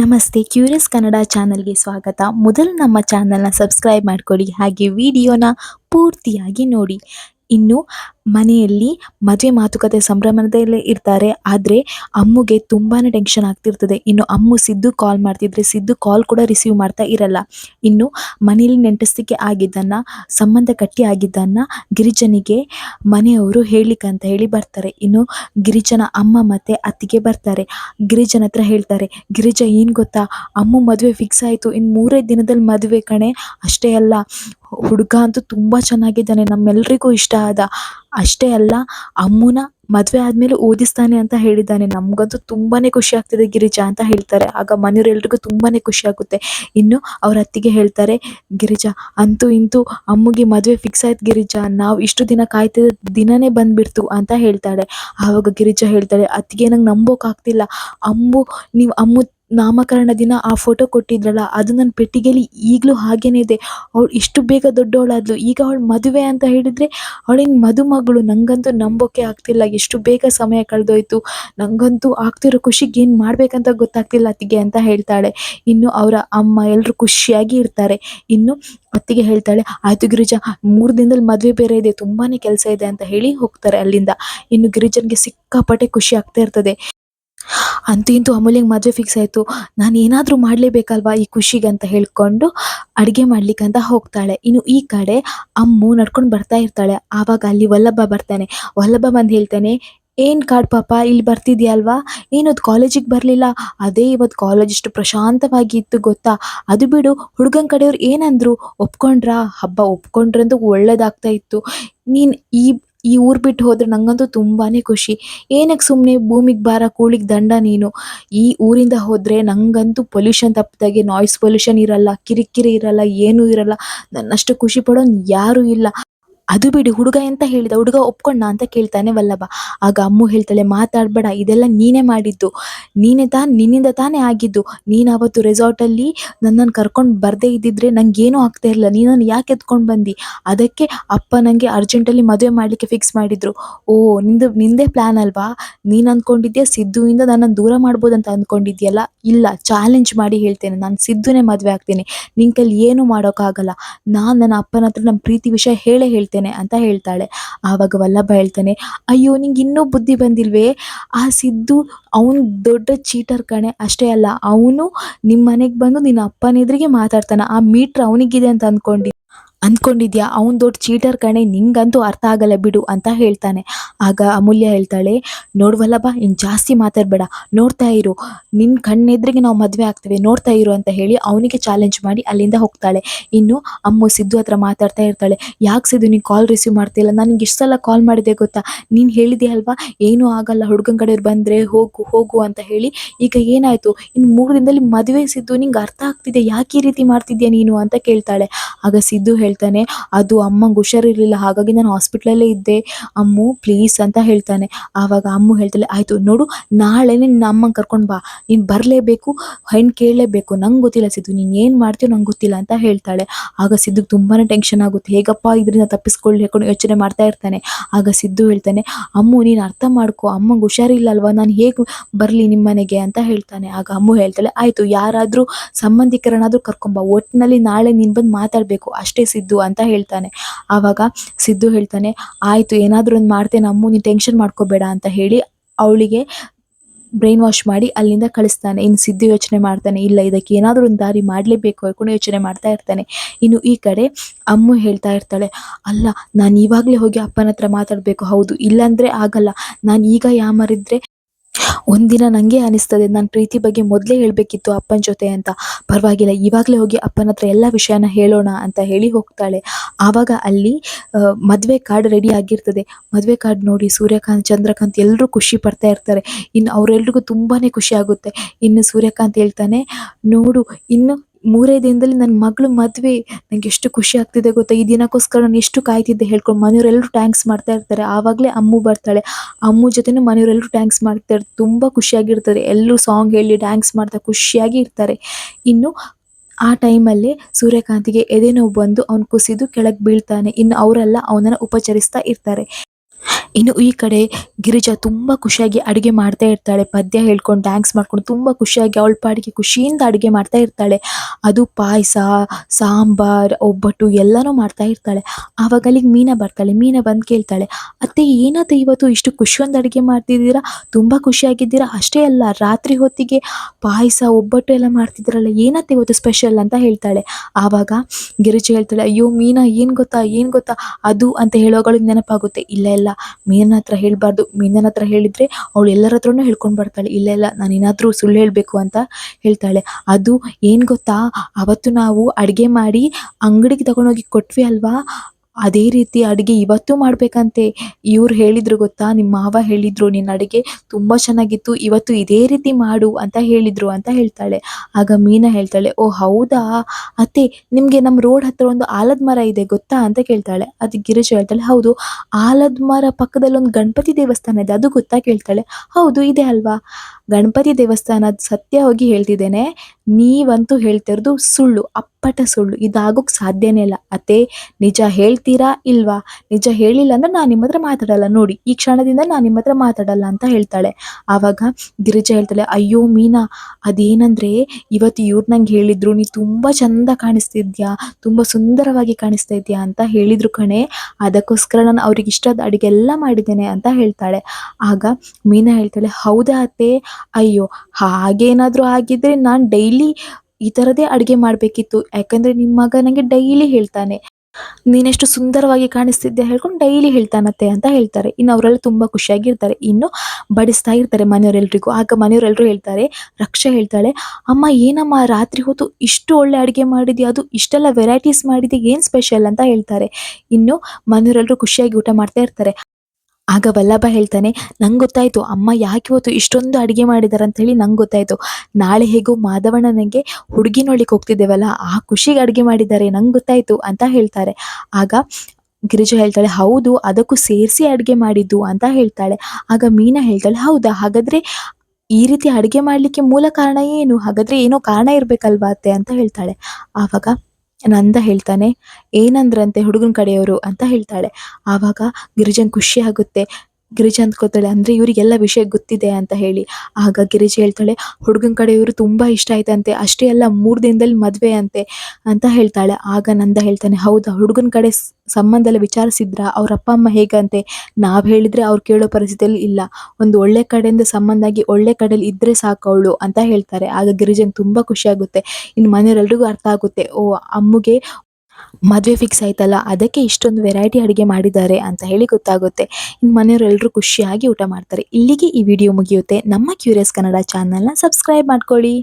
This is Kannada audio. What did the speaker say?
ನಮಸ್ತೆ ಕ್ಯೂರಿಯಸ್ ಕನ್ನಡ ಚಾನಲ್ಗೆ ಸ್ವಾಗತ. ಮೊದಲು ನಮ್ಮ ಚಾನಲ್ನ ಸಬ್ಸ್ಕ್ರೈಬ್ ಮಾಡಿಕೊಡಿ ಹಾಗೆ ವಿಡಿಯೋನ ಪೂರ್ತಿಯಾಗಿ ನೋಡಿ. ಇನ್ನು ಮನೆಯಲ್ಲಿ ಮದುವೆ ಮಾತುಕತೆ ಸಂಭ್ರಮದಲ್ಲೇ ಇರ್ತಾರೆ. ಆದರೆ ಅಮ್ಮುಗೆ ತುಂಬಾ ಟೆನ್ಷನ್ ಆಗ್ತಿರ್ತದೆ. ಇನ್ನು ಅಮ್ಮು ಸಿದ್ದು ಕಾಲ್ ಮಾಡ್ತಿದ್ರೆ ಸಿದ್ದು ಕಾಲ್ ಕೂಡ ರಿಸೀವ್ ಮಾಡ್ತಾ ಇರಲ್ಲ. ಇನ್ನು ಮನೆಯಲ್ಲಿ ನೆಂಟಸ್ತಿಕೆ ಆಗಿದ್ದನ್ನು, ಸಂಬಂಧ ಕಟ್ಟಿ ಆಗಿದ್ದನ್ನು ಗಿರಿಜನಿಗೆ ಮನೆಯವರು ಹೇಳಲಿಕ್ಕಂತ ಹೇಳಿ ಬರ್ತಾರೆ. ಇನ್ನು ಗಿರಿಜನ ಅಮ್ಮ ಮತ್ತು ಅತ್ತಿಗೆ ಬರ್ತಾರೆ. ಗಿರಿಜನ ಹತ್ರ ಹೇಳ್ತಾರೆ, ಗಿರಿಜ, ಏನು ಗೊತ್ತಾ? ಅಮ್ಮು ಮದುವೆ ಫಿಕ್ಸ್ ಆಯಿತು. ಇನ್ನು ಮೂರೇ ದಿನದಲ್ಲಿ ಮದುವೆ ಕಣೆ. ಅಷ್ಟೇ ಅಲ್ಲ. ಹುಡುಗ ಅಂತೂ ತುಂಬ ಚೆನ್ನಾಗಿದ್ದಾನೆ, ನಮ್ಮೆಲ್ರಿಗೂ ಇಷ್ಟ ಆದ. ಅಷ್ಟೇ ಅಲ್ಲ, ಅಮ್ಮನ ಮದುವೆ ಆದಮೇಲೆ ಓದಿಸ್ತಾನೆ ಅಂತ ಹೇಳಿದ್ದಾನೆ. ನಮಗಂತೂ ತುಂಬಾ ಖುಷಿ ಆಗ್ತಿದೆ ಗಿರಿಜಾ ಅಂತ ಹೇಳ್ತಾರೆ. ಆಗ ಮನೆಯವರೆಲ್ರಿಗೂ ತುಂಬಾ ಖುಷಿ ಆಗುತ್ತೆ. ಇನ್ನು ಅವ್ರ ಅತ್ತಿಗೆ ಹೇಳ್ತಾರೆ, ಗಿರಿಜಾ, ಅಂತೂ ಇಂತೂ ಅಮ್ಮುಗೆ ಮದುವೆ ಫಿಕ್ಸ್ ಆಯ್ತು ಗಿರಿಜಾ. ನಾವು ಇಷ್ಟು ದಿನ ಕಾಯ್ತಿದ್ದ ದಿನನೇ ಬಂದ್ಬಿಡ್ತು ಅಂತ ಹೇಳ್ತಾಳೆ. ಆವಾಗ ಗಿರಿಜಾ ಹೇಳ್ತಾಳೆ, ಅತ್ತಿಗೆ ನಂಗೆ ನಂಬೋಕ್ಕಾಗ್ತಿಲ್ಲ ಅಮ್ಮು, ನೀವು ಅಮ್ಮು ನಾಮಕರಣ ದಿನ ಆ ಫೋಟೋ ಕೊಟ್ಟಿದ್ರಲ್ಲ, ಅದು ನನ್ನ ಪೆಟ್ಟಿಗೆಯಲ್ಲಿ ಈಗಲೂ ಹಾಗೇನೇ ಇದೆ. ಅವಳು ಇಷ್ಟು ಬೇಗ ದೊಡ್ಡವಳಾದ್ಲು, ಈಗ ಅವಳು ಮದುವೆ ಅಂತ ಹೇಳಿದರೆ ಅವಳಿನ ಮದುಮಗಳು ನನಗಂತೂ ನಂಬೋಕೆ ಆಗ್ತಿಲ್ಲ. ಎಷ್ಟು ಬೇಗ ಸಮಯ ಕಳೆದೋಯ್ತು ನನಗಂತೂ ಆಗ್ತಿರೋ ಖುಷಿಗೆ ಏನು ಮಾಡಬೇಕಂತ ಗೊತ್ತಾಗ್ತಿಲ್ಲ ಅತ್ತಿಗೆ ಅಂತ ಹೇಳ್ತಾಳೆ. ಇನ್ನು ಅವರ ಅಮ್ಮ ಎಲ್ಲರೂ ಖುಷಿಯಾಗಿ ಇರ್ತಾರೆ. ಇನ್ನು ಅತ್ತಿಗೆ ಹೇಳ್ತಾಳೆ, ಆಯಿತು ಗಿರಿಜಾ, ಮೂರು ದಿನದಲ್ಲಿ ಮದುವೆ ಬೇರೆ ಇದೆ ತುಂಬಾ ಕೆಲಸ ಇದೆ ಅಂತ ಹೇಳಿ ಹೋಗ್ತಾರೆ ಅಲ್ಲಿಂದ. ಇನ್ನು ಗಿರಿಜನ್ಗೆ ಸಿಕ್ಕಾಪಟ್ಟೆ ಖುಷಿ ಆಗ್ತಾ ಇರ್ತದೆ. ಅಂತೂ ಇಂತೂ ಅಮೂಲ್ಯಂಗೆ ಮದುವೆ ಫಿಕ್ಸ್ ಆಯಿತು. ನಾನು ಏನಾದರೂ ಮಾಡಲೇಬೇಕಲ್ವಾ ಈ ಖುಷಿಗೆ ಅಂತ ಹೇಳ್ಕೊಂಡು ಅಡುಗೆ ಮಾಡ್ಲಿಕ್ಕಂತ ಹೋಗ್ತಾಳೆ. ಇನ್ನು ಈ ಕಡೆ ಅಮ್ಮು ನಡ್ಕೊಂಡು ಬರ್ತಾ ಇರ್ತಾಳೆ. ಆವಾಗ ಅಲ್ಲಿ ವಲ್ಲಭ ಬರ್ತಾನೆ. ವಲ್ಲಭ ಬಂದು ಹೇಳ್ತಾನೆ, ಏನು ಕಾಡ್ ಪಾಪ, ಇಲ್ಲಿ ಬರ್ತಿದ್ಯಲ್ವಾ? ಏನದು ಕಾಲೇಜಿಗೆ ಬರಲಿಲ್ಲ? ಅದೇ ಇವತ್ತು ಕಾಲೇಜ್ ಇಷ್ಟು ಪ್ರಶಾಂತವಾಗಿ ಇತ್ತು ಗೊತ್ತಾ? ಅದು ಬಿಡು, ಹುಡುಗನ ಕಡೆಯವ್ರು ಏನಂದ್ರು? ಒಪ್ಕೊಂಡ್ರಾ? ಹಬ್ಬ ಒಪ್ಕೊಂಡ್ರಂತೂ ಒಳ್ಳೇದಾಗ್ತಾ ಇತ್ತು. ನೀನು ಈ ಈ ಊರು ಬಿಟ್ಟು ಹೋದ್ರೆ ನಂಗಂತೂ ತುಂಬಾ ಖುಷಿ. ಏನಕ್ಕೆ ಸುಮ್ಮನೆ ಭೂಮಿಗೆ ಬಾರ ಕೂಳಿಗೆ ದಂಡ ನೀನು? ಈ ಊರಿಂದ ಹೋದರೆ ನಂಗಂತೂ ಪೊಲ್ಯೂಷನ್ ತಪ್ಪಿದಾಗೆ ನಾಯ್ಸ್ ಪೊಲ್ಯೂಷನ್ ಇರಲ್ಲ, ಕಿರಿಕಿರಿ ಇರಲ್ಲ, ಏನೂ ಇರಲ್ಲ. ನನ್ನಷ್ಟು ಖುಷಿ ಪಡೋನು ಯಾರೂ ಇಲ್ಲ. ಅದು ಬಿಡಿ, ಹುಡುಗ ಎಂತ ಹೇಳಿದ? ಹುಡುಗ ಒಪ್ಕೊಂಡ ಅಂತ ಕೇಳ್ತಾನೆ ವಲ್ಲಭ. ಆಗ ಅಮ್ಮು ಹೇಳ್ತಾಳೆ, ಮಾತಾಡಬೇಡ, ಇದೆಲ್ಲ ನೀನೇ ಮಾಡಿದ್ದು. ನೀನೇ ತಾನ್, ನಿನ್ನಿಂದ ತಾನೇ ಆಗಿದ್ದು. ನೀನು ಅವತ್ತು ರೆಸಾರ್ಟಲ್ಲಿ ನನ್ನನ್ನು ಕರ್ಕೊಂಡು ಬರ್ದೇ ಇದ್ದಿದ್ರೆ ನಂಗೇನು ಆಗ್ತಾ ಇರಲಿಲ್ಲ. ನೀನನ್ನು ಯಾಕೆ ಎತ್ಕೊಂಡು ಬಂದು? ಅದಕ್ಕೆ ಅಪ್ಪ ನನಗೆ ಅರ್ಜೆಂಟಲ್ಲಿ ಮದುವೆ ಮಾಡಲಿಕ್ಕೆ ಫಿಕ್ಸ್ ಮಾಡಿದ್ರು. ಓ, ನಿಂದು, ನಿಂದೇ ಪ್ಲ್ಯಾನ್ ಅಲ್ವಾ? ನೀನು ಅಂದ್ಕೊಂಡಿದ್ಯಾ ಇಂದ ನನ್ನನ್ನು ದೂರ ಮಾಡ್ಬೋದಂತ ಅಂದ್ಕೊಂಡಿದ್ಯಲ್ಲ ಇಲ್ಲ ಚಾಲೆಂಜ್ ಮಾಡಿ ಹೇಳ್ತೇನೆ. ನಾನು ಸಿದ್ದುನೇ ಮದುವೆ ಆಗ್ತೇನೆ. ನಿನ್ನ ಕೈಲಿ ಏನೂ ಮಾಡೋಕ್ಕಾಗಲ್ಲ. ನಾನು ನನ್ನ ಅಪ್ಪನ ಹತ್ರ ನಮ್ಮ ಪ್ರೀತಿ ವಿಷಯ ಹೇಳೇ ಹೇಳ್ತೇನೆ. ಅಂತ ಹೇಳ್ತಾಳೆ. ಆವಾಗ ವಲ್ಲಭ ಹೇಳ್ತಾನೆ, ಅಯ್ಯೋ, ನಿಂಗೆ ಇನ್ನೂ ಬುದ್ಧಿ ಬಂದಿಲ್ವೇ? ಆ ಸಿದ್ದು ಅವನು ದೊಡ್ಡ ಚೀಟರ್ ಕಣೆ. ಅಷ್ಟೇ ಅಲ್ಲ, ಅವನು ನಿಮ್ಮ ಮನೆಗೆ ಬಂದು ನಿನ್ನ ಅಪ್ಪನ ಎದುರಿಗೆ ಮಾತಾಡ್ತಾನೆ. ಆ ಮೀಟ್ರ್ ಅವನಿಗಿದೆ ಅಂತ ಅಂದ್ಕೊಂಡು ಅಂದ್ಕೊಂಡಿದ್ಯಾ? ಅವನ್ ದೊಡ್ಡ ಚೀಟರ್ ಕಣೆ, ನಿಂಗಂತೂ ಅರ್ಥ ಆಗಲ್ಲ ಬಿಡು ಅಂತ ಹೇಳ್ತಾನೆ. ಆಗ ಅಮೂಲ್ಯ ಹೇಳ್ತಾಳೆ ನೋಡ್ವಲ್ಲಪ್ಪ ಇನ್ ಜಾಸ್ತಿ ಮಾತಾಡಬೇಡ. ನೋಡ್ತಾ ಇರು. ನಿನ್ ಕಣ್ಣೆದ್ರಿಗೆ ನಾವು ಮದುವೆ ಆಗ್ತೇವೆ. ನೋಡ್ತಾ ಇರು ಅಂತ ಹೇಳಿ ಅವನಿಗೆ ಚಾಲೆಂಜ್ ಮಾಡಿ ಅಲ್ಲಿಂದ ಹೋಗ್ತಾಳೆ. ಇನ್ನು ಅಮ್ಮು ಸಿದ್ದು ಹತ್ರ ಮಾತಾಡ್ತಾ ಇರ್ತಾಳೆ. ಯಾಕೆ ಸಿದ್ದು, ನೀನು ಕಾಲ್ ರಿಸೀವ್ ಮಾಡ್ತಿಲ್ಲ ನನಗೆ ಇಷ್ಟಲ್ಲ ಕಾಲ್ ಮಾಡಿದೆ ಗೊತ್ತಾ? ನೀನು ಹೇಳಿದೆ ಅಲ್ವಾ? ಏನೂ ಆಗಲ್ಲ, ಹುಡುಗನ ಕಡೆಯವ್ರು ಬಂದರೆ ಹೋಗು ಹೋಗು ಅಂತ ಹೇಳಿ ಈಗ ಏನಾಯಿತು? ಇನ್ನು ಮೂರು ದಿನದಲ್ಲಿ ಮದುವೆ ಸಿದ್ದು ನಿಂಗೆ ಅರ್ಥ ಆಗ್ತಿದೆ. ಯಾಕೆ ಈ ರೀತಿ ಮಾಡ್ತಿದ್ಯಾ ನೀನು ಅಂತ ಕೇಳ್ತಾಳೆ. ಆಗ ಸಿದ್ದು ಹೇಳ್ತಾನೆ, ಅದು ಅಮ್ಮಂಗೆ ಹುಷಾರಿರಲಿಲ್ಲ, ಹಾಗಾಗಿ ನಾನು ಹಾಸ್ಪಿಟ್ಲಲ್ಲೇ ಇದ್ದೆ. ಅಮ್ಮು, ಪ್ಲೀಸ್, ಅಂತ ಹೇಳ್ತಾನೆ. ಆವಾಗ ಅಮ್ಮು ಹೇಳ್ತಾಳೆ, ಆಯಿತು, ನೋಡು, ನಾಳೆ ನಿನ್ನ ಅಮ್ಮಂಗೆ ಕರ್ಕೊಂಡು ಬಾ. ನೀನು ಬರಲೇಬೇಕು ಹೆಣ್ಣು ಕೇಳಲೇಬೇಕು. ನಂಗೆ ಗೊತ್ತಿಲ್ಲ ಸಿದ್ದು, ನೀನು ಏನು ಮಾಡ್ತೀಯೋ ನಂಗೆ ಗೊತ್ತಿಲ್ಲ, ಅಂತ ಹೇಳ್ತಾಳೆ. ಆಗ ಸಿದ್ದುಗೆ ತುಂಬಾ ಟೆನ್ಷನ್ ಆಗುತ್ತೆ. ಹೇಗಪ್ಪ ಇದರಿಂದ ತಪ್ಪಿಸ್ಕೊಳ್ಳಿ, ಹೇಳ್ಕೊಂಡು ಯೋಚನೆ ಮಾಡ್ತಾ ಇರ್ತಾನೆ. ಆಗ ಸಿದ್ದು ಹೇಳ್ತಾನೆ, ಅಮ್ಮು, ನೀನು ಅರ್ಥ ಮಾಡ್ಕೋ. ಅಮ್ಮಂಗೆ ಹುಷಾರಿಲ್ಲ ಅಲ್ವಾ ನಾನು ಹೇಗೆ ಬರಲಿ ನಿಮ್ಮ ಮನೆಗೆ? ಅಂತ ಹೇಳ್ತಾನೆ. ಆಗ ಅಮ್ಮು ಹೇಳ್ತಾಳೆ, ಆಯಿತು, ಯಾರಾದರೂ ಸಂಬಂಧಿಕರನ್ನಾದರೂ ಕರ್ಕೊಂಬ ಒಟ್ಟಿನಲ್ಲಿ ನಾಳೆ ನೀನು ಬಂದು ಮಾತಾಡಬೇಕು. ಅಷ್ಟೇ ಸಿದ್ದು. ಅಂತ ಹೇಳ್ತಾನೆ. ಆವಾಗ ಸಿದ್ದು ಹೇಳ್ತಾನೆ, ಆಯಿತು, ಏನಾದರೂ ಒಂದು ಮಾಡ್ತೇನೆ ಅಮ್ಮು ನೀನು ಟೆನ್ಷನ್ ಮಾಡ್ಕೋಬೇಡ ಅಂತ ಹೇಳಿ ಅವಳಿಗೆ ಬ್ರೈನ್ ವಾಶ್ ಮಾಡಿ ಅಲ್ಲಿಂದ ಕಳಿಸ್ತಾನೆ. ಇನ್ನು ಸಿದ್ದು ಯೋಚನೆ ಮಾಡ್ತಾನೆ, ಇಲ್ಲ, ಇದಕ್ಕೆ ಏನಾದರೂ ಒಂದು ದಾರಿ ಮಾಡಲೇಬೇಕು. ಅಂದ್ಕೊಂಡು ಯೋಚನೆ ಮಾಡ್ತಾ ಇರ್ತಾನೆ. ಇನ್ನು ಈ ಕಡೆ ಅಮ್ಮು ಹೇಳ್ತಾ ಇರ್ತಾಳೆ, ಅಲ್ಲ, ನಾನು ಇವಾಗಲೇ ಹೋಗಿ ಅಪ್ಪನ ಹತ್ರ ಮಾತಾಡಬೇಕು. ಹೌದು, ಇಲ್ಲಾಂದರೆ ಆಗಲ್ಲ. ನಾನು ಈಗ ಯಾಮರಿದ್ರೆ ಒಂದಿನ ನನಗೆ ಅನಿಸ್ತದೆ, ನಾನು ಪ್ರೀತಿ ಬಗ್ಗೆ ಮೊದಲೇ ಹೇಳಬೇಕಿತ್ತು ಅಪ್ಪನ ಜೊತೆ ಅಂತ. ಪರವಾಗಿಲ್ಲ, ಇವಾಗಲೇ ಹೋಗಿ ಅಪ್ಪನ ಹತ್ರ ಎಲ್ಲ ವಿಷಯನ ಹೇಳೋಣ ಅಂತ ಹೇಳಿ ಹೋಗ್ತಾಳೆ. ಆವಾಗ ಅಲ್ಲಿ ಮದುವೆ ಕಾರ್ಡ್ ರೆಡಿ ಆಗಿರ್ತದೆ. ಮದುವೆ ಕಾರ್ಡ್ ನೋಡಿ ಸೂರ್ಯಕಾಂತ್, ಚಂದ್ರಕಾಂತ್ ಎಲ್ಲರೂ ಖುಷಿ ಪಡ್ತಾ ಇರ್ತಾರೆ. ಇನ್ನು ಅವರೆಲ್ರಿಗೂ ತುಂಬಾ ಖುಷಿ ಆಗುತ್ತೆ. ಇನ್ನು ಸೂರ್ಯಕಾಂತ್ ಹೇಳ್ತಾನೆ, ನೋಡು, ಇನ್ನು ಮೂರೇ ದಿನದಲ್ಲಿ ನನ್ನ ಮಗಳು ಮದುವೆ. ನನಗೆ ಎಷ್ಟು ಖುಷಿ ಆಗ್ತಿದೆ ಗೊತ್ತಾ? ಈ ದಿನಕ್ಕೋಸ್ಕರ ನಾನು ಎಷ್ಟು ಕಾಯ್ತಿದ್ದೆ ಹೇಳ್ಕೊಂಡು ಮನೆಯವರೆಲ್ಲರೂ ಟ್ಯಾಂಕ್ಸ್ ಮಾಡ್ತಾ ಇರ್ತಾರೆ. ಆವಾಗಲೇ ಅಮ್ಮು ಬರ್ತಾಳೆ. ಅಮ್ಮು ಜೊತೆನೂ ಮನೆಯವರೆಲ್ಲರೂ ಟ್ಯಾಂಕ್ಸ್ ಮಾಡ್ತಾರೆ ತುಂಬ ಖುಷಿಯಾಗಿರ್ತಾರೆ. ಎಲ್ಲರೂ ಸಾಂಗ್ ಹೇಳಿ ಡ್ಯಾನ್ಸ್ ಮಾಡ್ತಾ ಖುಷಿಯಾಗಿ ಇರ್ತಾರೆ. ಇನ್ನು ಆ ಟೈಮಲ್ಲೇ ಸೂರ್ಯಕಾಂತಿಗೆ ಎದೆ ನೋವು ಬಂದು ಅವ್ನು ಕುಸಿದು ಕೆಳಗೆ ಬೀಳ್ತಾನೆ. ಇನ್ನು ಅವರೆಲ್ಲ ಅವನನ್ನು ಉಪಚರಿಸ್ತಾ ಇರ್ತಾರೆ. ಇನ್ನು ಈ ಕಡೆ ಗಿರಿಜಾ ತುಂಬ ಖುಷಿಯಾಗಿ ಅಡುಗೆ ಮಾಡ್ತಾ ಇರ್ತಾಳೆ. ಪದ್ಯ ಹೇಳ್ಕೊಂಡು ಡ್ಯಾನ್ಸ್ ಮಾಡ್ಕೊಂಡು ತುಂಬ ಖುಷಿಯಾಗಿ ಅವಳ ಪಾಡಿಗೆ ಖುಷಿಯಿಂದ ಅಡುಗೆ ಮಾಡ್ತಾ ಇರ್ತಾಳೆ. ಅದು ಪಾಯಸ, ಸಾಂಬಾರ್, ಒಬ್ಬಟ್ಟು ಎಲ್ಲನೂ ಮಾಡ್ತಾ ಇರ್ತಾಳೆ. ಆವಾಗ ಅಲ್ಲಿಗೆ ಮೀನಾ ಬರ್ತಾಳೆ. ಮೀನಾ ಬಂದು ಕೇಳ್ತಾಳೆ, ಅತ್ತೆ ಏನತ್ತೆ ಇವತ್ತು ಇಷ್ಟು ಖುಷಿಯಿಂದ ಅಡುಗೆ ಮಾಡ್ತಿದ್ದೀರಾ? ತುಂಬ ಖುಷಿಯಾಗಿದ್ದೀರಾ? ಅಷ್ಟೇ ಅಲ್ಲ, ರಾತ್ರಿ ಹೊತ್ತಿಗೆ ಪಾಯಸ, ಒಬ್ಬಟ್ಟು ಎಲ್ಲ ಮಾಡ್ತಿದ್ರಲ್ಲ ಏನತ್ತೆ ಇವತ್ತು ಸ್ಪೆಷಲ್ ಅಂತ ಹೇಳ್ತಾಳೆ. ಆವಾಗ ಗಿರಿಜಾ ಹೇಳ್ತಾಳೆ, ಅಯ್ಯೋ ಮೀನಾ, ಏನು ಗೊತ್ತಾ ಏನು ಗೊತ್ತಾ? ಅದು ಅಂತ ಹೇಳೋಗಳಿಗೆ ನೆನಪಾಗುತ್ತೆ. ಇಲ್ಲ ಇಲ್ಲ ಮೀನನ ಹತ್ರ ಹೇಳ್ಬಾರ್ದು, ಮೀನನ ಹತ್ರ ಹೇಳಿದ್ರೆ ಅವ್ಳು ಎಲ್ಲರ ಹತ್ರನೂ ಹೇಳ್ಕೊಂಡು ಬರ್ತಾಳೆ. ಇಲ್ಲ ಇಲ್ಲ, ನಾನು ಏನಾದರೂ ಸುಳ್ಳು ಹೇಳಬೇಕು ಅಂತ ಹೇಳ್ತಾಳೆ. ಅದು ಏನು ಗೊತ್ತಾ? ಅವತ್ತು ನಾವು ಅಡ್ಗೆ ಮಾಡಿ ಅಂಗಡಿಗೆ ತಗೊಂಡೋಗಿ ಕೊಟ್ವಿ ಅಲ್ವಾ? ಅದೇ ರೀತಿ ಅಡುಗೆ ಇವತ್ತು ಮಾಡಬೇಕಂತೆ. ಇವ್ರು ಹೇಳಿದ್ರು ಗೊತ್ತಾ? ನಿಮ್ಮ ಮಾವ ಹೇಳಿದ್ರು ನಿನ್ನ ಅಡುಗೆ ತುಂಬ ಚೆನ್ನಾಗಿತ್ತು, ಇವತ್ತು ಇದೇ ರೀತಿ ಮಾಡು ಅಂತ ಹೇಳಿದ್ರು ಅಂತ ಹೇಳ್ತಾಳೆ. ಆಗ ಮೀನಾ ಹೇಳ್ತಾಳೆ, ಓ ಹೌದಾ? ಅತ್ತೆ, ನಿಮಗೆ ನಮ್ಮ ರೋಡ್ ಹತ್ರ ಒಂದು ಆಲದ ಮರ ಇದೆ ಗೊತ್ತಾ ಅಂತ ಕೇಳ್ತಾಳೆ. ಅದು ಗಿರೀಶ್ ಹೇಳ್ತಾಳೆ, ಹೌದು. ಆಲದ ಮರ ಪಕ್ಕದಲ್ಲಿ ಒಂದು ಗಣಪತಿ ದೇವಸ್ಥಾನ ಇದೆ, ಅದು ಗೊತ್ತಾ ಕೇಳ್ತಾಳೆ. ಹೌದು, ಇದೆ ಅಲ್ವಾ? ಗಣಪತಿ ದೇವಸ್ಥಾನ ಸತ್ಯ ಹೋಗಿ ಹೇಳ್ತಿದ್ದೇನೆ. ನೀವಂತೂ ಹೇಳ್ತಿರೋದು ಸುಳ್ಳು. ಅಪ್ಪಟ ಸುಳ್ಳು. ಇದಾಗೋಕ್ ಸಾಧ್ಯನೇ ಇಲ್ಲ. ಅತ್ತೆ, ನಿಜ ಹೇಳ್ತೀರಾ ಇಲ್ವಾ? ನಿಜ ಹೇಳಿಲ್ಲ ಅಂದ್ರೆ ನಾನು ನಿಮ್ಮ ಹತ್ರ ಮಾತಾಡಲ್ಲ. ನೋಡಿ, ಈ ಕ್ಷಣದಿಂದ ನಾನು ನಿಮ್ಮ ಹತ್ರ ಮಾತಾಡಲ್ಲ ಅಂತ ಹೇಳ್ತಾಳೆ. ಆವಾಗ ಗಿರಿಜಾ ಹೇಳ್ತಾಳೆ, ಅಯ್ಯೋ ಮೀನಾ, ಅದೇನಂದ್ರೆ ಇವತ್ತು ಇವ್ರು ನಂಗೆ ಹೇಳಿದ್ರು, ನೀ ತುಂಬಾ ಚಂದ ಕಾಣಿಸ್ತಿದ್ಯಾ, ತುಂಬಾ ಸುಂದರವಾಗಿ ಕಾಣಿಸ್ತಾ ಇದ್ಯಾ ಅಂತ ಹೇಳಿದ್ರು ಕಣೆ. ಅದಕ್ಕೋಸ್ಕರ ನಾನು ಅವ್ರಿಗೆ ಇಷ್ಟದ ಅಡುಗೆ ಎಲ್ಲ ಮಾಡಿದ್ದೇನೆ ಅಂತ ಹೇಳ್ತಾಳೆ. ಆಗ ಮೀನಾ ಹೇಳ್ತಾಳೆ, ಹೌದಾ ಅತ್ತೆ? ಅಯ್ಯೋ, ಹಾಗೇನಾದರೂ ಆಗಿದ್ರೆ ನಾನು ಡೈಲಿ ಈ ತರದೇ ಅಡುಗೆ ಮಾಡಬೇಕಿತ್ತು. ಯಾಕಂದ್ರೆ ನಿಮ್ಮ ಮಗ ನನಗೆ ಡೈಲಿ ಹೇಳ್ತಾನೆ. ನೀನೆಷ್ಟು ಸುಂದರವಾಗಿ ಕಾಣಿಸ್ತಿದ್ದೆ ಹೇಳ್ಕೊಂಡು ಡೈಲಿ ಹೇಳ್ತಾನತ್ತೆ ಅಂತ ಹೇಳ್ತಾರೆ. ಇನ್ನು ಅವರೆಲ್ಲ ತುಂಬ ಖುಷಿಯಾಗಿರ್ತಾರೆ. ಇನ್ನು ಬಡಿಸ್ತಾ ಇರ್ತಾರೆ ಮನೆಯವರೆಲ್ರಿಗೂ. ಆಗ ಮನೆಯವರೆಲ್ಲರೂ ಹೇಳ್ತಾರೆ, ರಕ್ಷಾ ಹೇಳ್ತಾಳೆ, ಅಮ್ಮ, ಏನಮ್ಮ, ರಾತ್ರಿ ಹೊತ್ತು ಇಷ್ಟು ಒಳ್ಳೆ ಅಡುಗೆ ಮಾಡಿದ್ಯಾ? ಅದು ಇಷ್ಟೆಲ್ಲ ವೆರೈಟೀಸ್ ಮಾಡಿದ್ಯಾ? ಏನು ಸ್ಪೆಷಲ್ ಅಂತ ಹೇಳ್ತಾರೆ. ಇನ್ನು ಮನೆಯವರೆಲ್ಲರೂ ಖುಷಿಯಾಗಿ ಊಟ ಮಾಡ್ತಾ ಇರ್ತಾರೆ. ಆಗ ವಲ್ಲಭ ಹೇಳ್ತಾನೆ, ನಂಗೆ ಗೊತ್ತಾಯ್ತು, ಅಮ್ಮ ಯಾಕೆ ಇವತ್ತು ಇಷ್ಟೊಂದು ಅಡುಗೆ ಮಾಡಿದ್ದಾರೆ ಅಂತ ಹೇಳಿ ನಂಗೆ ಗೊತ್ತಾಯ್ತು. ನಾಳೆ ಹೇಗೋ ಮಾಧವಣ್ಣನಿಗೆ ಹುಡುಗಿ ನೋಡ್ಲಿಕ್ಕೆ ಹೋಗ್ತಿದ್ದೇವಲ್ಲ, ಆ ಖುಷಿಗೆ ಅಡುಗೆ ಮಾಡಿದ್ದಾರೆ ನಂಗೆ ಗೊತ್ತಾಯ್ತು ಅಂತ ಹೇಳ್ತಾರೆ. ಆಗ ಗಿರಿಜಾ ಹೇಳ್ತಾಳೆ, ಹೌದು, ಅದಕ್ಕೂ ಸೇರಿಸಿ ಅಡುಗೆ ಮಾಡಿದ್ದು ಅಂತ ಹೇಳ್ತಾಳೆ. ಆಗ ಮೀನಾ ಹೇಳ್ತಾಳೆ, ಹೌದಾ, ಹಾಗಾದ್ರೆ ಈ ರೀತಿ ಅಡುಗೆ ಮಾಡಲಿಕ್ಕೆ ಮೂಲ ಕಾರಣ ಏನು? ಹಾಗಾದ್ರೆ ಏನೋ ಕಾರಣ ಇರಬೇಕಲ್ವಾ ಅತ್ತೆ ಅಂತ ಹೇಳ್ತಾಳೆ. ಆವಾಗ ನಂದ ಹೇಳ್ತಾನೆ ಏನಂದ್ರಂತೆ ಹುಡುಗನ ಕಡೆಯವರು? ಅಂತ ಹೇಳ್ತಾಳೆ. ಆವಾಗ ಗಿರಿಜನ್ ಖುಷಿ ಆಗುತ್ತೆ. ಗಿರಿಜಾ ಅಂದ್ಕೋತಾಳೆ ಅಂದರೆ ಇವರಿಗೆಲ್ಲ ವಿಷಯ ಗೊತ್ತಿದೆ ಅಂತ ಹೇಳಿ. ಆಗ ಗಿರಿಜಾ ಹೇಳ್ತಾಳೆ, ಹುಡುಗನ ಕಡೆ ಇವರು ತುಂಬ ಇಷ್ಟ ಆಯ್ತಂತೆ, ಅಷ್ಟೇ ಅಲ್ಲ ಮೂರು ದಿನದಲ್ಲಿ ಮದುವೆ ಅಂತೆ, ಅಂತ ಹೇಳ್ತಾಳೆ. ಆಗ ನಂದ ಹೇಳ್ತಾನೆ, ಹೌದಾ, ಹುಡುಗನ ಕಡೆ ಸಂಬಂಧ ಎಲ್ಲ ವಿಚಾರಿಸಿದ್ರ? ಅವ್ರ ಅಪ್ಪ, ಅಮ್ಮ ಹೇಗಂತೆ? ನಾವು ಹೇಳಿದ್ರೆ ಅವ್ರು ಕೇಳೋ ಪರಿಸ್ಥಿತಿಯಲ್ಲಿ ಇಲ್ಲ. ಒಂದು ಒಳ್ಳೆ ಕಡೆಯಿಂದ ಸಂಬಂಧ ಆಗಿ ಒಳ್ಳೆ ಕಡೆಯಲ್ಲಿ ಇದ್ರೆ ಸಾಕು ಅವಳು ಅಂತ ಹೇಳ್ತಾರೆ. ಆಗ ಗಿರಿಜನ್ ತುಂಬ ಖುಷಿ ಆಗುತ್ತೆ. ಇನ್ನು ಮನೆಯವರೆಲ್ರಿಗೂ ಅರ್ಥ ಆಗುತ್ತೆ. ಓ, ಅಮ್ಮಗೆ ಮದುವೆ ಫಿಕ್ಸ್ ಆಯ್ತಲ್ಲ, ಅದಕ್ಕೆ ಇಷ್ಟೊಂದು ವೆರೈಟಿ ಅಡುಗೆ ಮಾಡಿದ್ದಾರೆ ಅಂತ ಹೇಳಿ ಗೊತ್ತಾಗುತ್ತೆ. ಇನ್ನು ಮನೆಯವರೆಲ್ಲರೂ ಖುಷಿಯಾಗಿ ಊಟ ಮಾಡ್ತಾರೆ. ಇಲ್ಲಿಗೆ ಈ ವಿಡಿಯೋ ಮುಗಿಯುತ್ತೆ. ನಮ್ಮ ಕ್ಯೂರಿಯಸ್ ಕನ್ನಡ ಚಾನಲ್ನ ಸಬ್ಸ್ಕ್ರೈಬ್ ಮಾಡ್ಕೊಳ್ಳಿ.